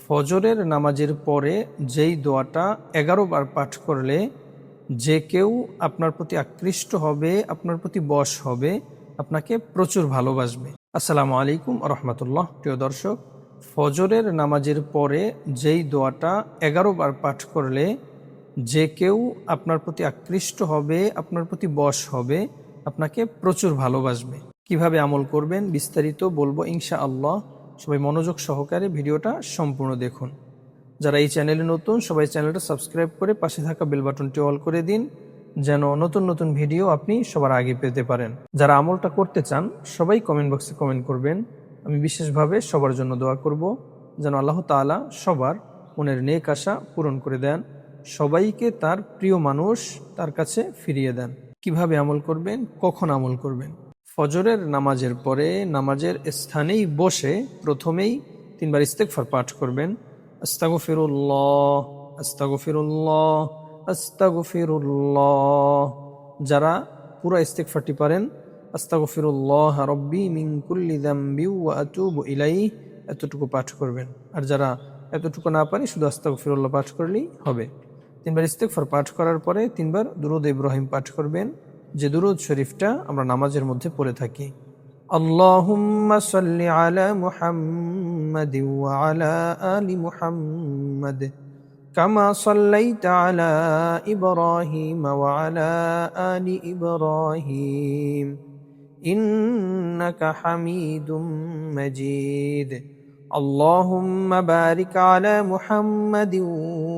ফজরের নামাজের পরে যেই দোয়াটা এগারো বার পাঠ করলে যে কেউ আপনার প্রতি আকৃষ্ট হবে, আপনার প্রতি বশ হবে, আপনাকে প্রচুর ভালোবাসবে। আসসালামু আলাইকুম রহমতুল্লাহ প্রিয় দর্শক, ফজরের নামাজের পরে যেই দোয়াটা এগারো বার পাঠ করলে যে কেউ আপনার প্রতি আকৃষ্ট হবে, আপনার প্রতি বশ হবে, আপনাকে প্রচুর ভালোবাসবে। কীভাবে আমল করবেন বিস্তারিত বলব ইনশা আল্লাহ সবাই মনোযোগ সহকারে ভিডিওটা সম্পূর্ণ দেখুন। যারা এই চ্যানেলে নতুন, সবাই চ্যানেলটা সাবস্ক্রাইব করে পাশে থাকা বেল বাটনটি অল করে দিন, যেন নতুন নতুন ভিডিও আপনি সবার আগে পেতে পারেন। যারা আমলটা করতে চান, সবাই কমেন্ট বক্সে কমেন্ট করবেন। আমি বিশেষভাবে সবার জন্য দোয়া করব, যেন আল্লাহ তাআলা সবার মনের নেক আশা পূরণ করে দেন, সবাইকে তার প্রিয় মানুষ তার কাছে ফিরিয়ে দেন। কীভাবে আমল করবেন, কখন আমল করবেন? ফজরের নামাজের পরে নামাজের স্থানেই বসে প্রথমেই তিনবার ইস্তেকফার পাঠ করবেন। আস্তাগফিরুল্লাহ আস্তাগফিরুল্লাহ আস্তাগফিরুল্লাহ। যারা পুরো ইস্তেকফারটি পারেন, আস্তাগফিরুল্লাহ রব্বি মিন কুল্লি যামবি ওয়া ইলাইহি, এতটুকু পাঠ করবেন। আর যারা এতটুকু না পারে, শুধু আস্তাগফিরুল্লাহ পাঠ করলেই হবে। তিনবার ইস্তেকফার পাঠ করার পরে তিনবার দুরুদ ইব্রাহিম পাঠ করবেন। যে দুরুদ শরীফটা আমরা নামাজের মধ্যে পড়ে থাকি আল্লাহুম্মা সাল্লি আলা মুহাম্মাদ ওয়া আলা আলি মুহাম্মাদ কামা সাল্লাইতা আলা ইব্রাহিম ওয়া আলা আলি ইব্রাহিম ইন্নাকা হামিদুম মাজিদ اللهم بارك على محمد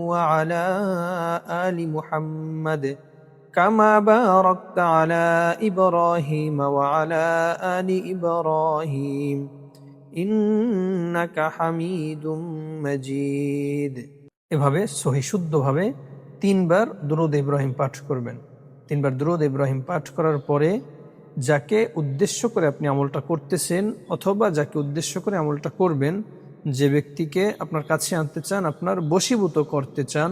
وعلى آل محمد كما باركت على إبراهيم وعلى آل إبراهيم إنك حميد مجيد এভাবে সহি শুদ্ধভাবে তিনবার দুরুদ ইব্রাহিম পাঠ করবেন তিনবার দুরুদ ইব্রাহিম পাঠ করার পরে যাকে উদ্দেশ্য করে আপনি আমলটা করতেছেন অথবা যাকে উদ্দেশ্য করে আমলটা করবেন যে ব্যক্তিকে আপনার কাছে আনতে চান আপনার বশীভূত করতে চান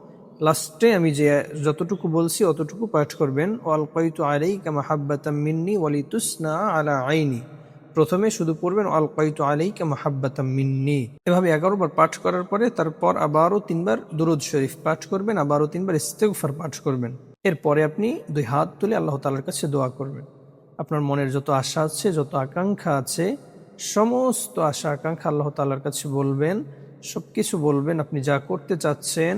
লাস্টে আমি যে যতটুকু বলছি অতটুকু পাঠ করবেন অলকাইতু আলাইকা মাহাব্বাতাম মিন্নি ওয়ালিতুসনা আলা আইনি। প্রথমে শুধু পড়বেন অলকাইতু আলাইকা মাহাব্বাতাম মিন্নি। এভাবে এগারো বার পাঠ করার পরে তারপর আবারও তিনবার দুরুদ শরীফ পাঠ করবেন, আবারও তিনবার ইস্তেগফার পাঠ করবেন। এরপরে আপনি দুই হাত তুলে আল্লাহ তালার কাছে দোয়া করবেন। আপনার মনের যত আশা আছে, যত আকাঙ্ক্ষা আছে, সমস্ত আশা আকাঙ্ক্ষা আল্লাহ তালার কাছে বলবেন। সব কিছু বলবেন, আপনি যা করতে চাচ্ছেন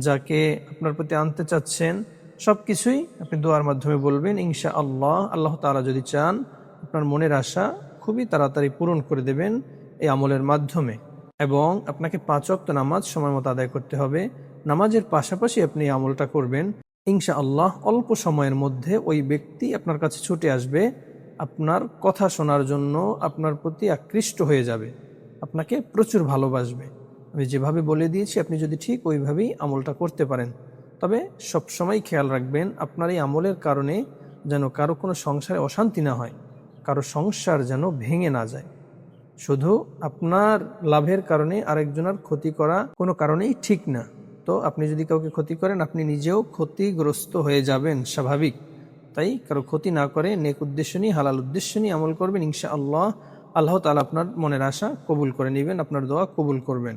যাকে আপনার প্রতি আনতে চাচ্ছেন সব কিছুই আপনি দোয়ার মাধ্যমে বলবেন ইনশা আল্লাহ আল্লাহ তালা যদি চান, আপনার মনের আশা খুবই তাড়াতাড়ি পূরণ করে দেবেন এই আমলের মাধ্যমে। এবং আপনাকে পাঁচ অক্ত নামাজ সময় মতো আদায় করতে হবে। নামাজের পাশাপাশি আপনি এই আমলটা করবেন। ইনশা আল্লাহ অল্প সময়ের মধ্যে ওই ব্যক্তি আপনার কাছে ছুটে আসবে। আপনার কথা শোনার জন্য আপনার প্রতি আকৃষ্ট হয়ে যাবে। আপনাকে প্রচুর ভালোবাসবে। আমি যেভাবে বলে দিয়েছি, আপনি যদি ঠিক ওইভাবেই আমলটা করতে পারেন। তবে সবসময় খেয়াল রাখবেন, আপনার এই আমলের কারণে যেন কারও কোনো সংসারে অশান্তি না হয়, কারও সংসার যেন ভেঙে না যায়। শুধু আপনার লাভের কারণে আরেকজনের ক্ষতি করা কোনো কারণেই ঠিক না। তো আপনি যদি কাউকে ক্ষতি করেন, আপনি নিজেও ক্ষতিগ্রস্ত হয়ে যাবেন, স্বাভাবিক। তাই কারও ক্ষতি না করে নেক উদ্দেশ্য নিয়ে, হালাল উদ্দেশ্য নিয়ে আমল করবেন ইনশা আল্লাহ আল্লাহ তালা আপনার মনের আশা কবুল করে নেবেন, আপনার দোয়া কবুল করবেন।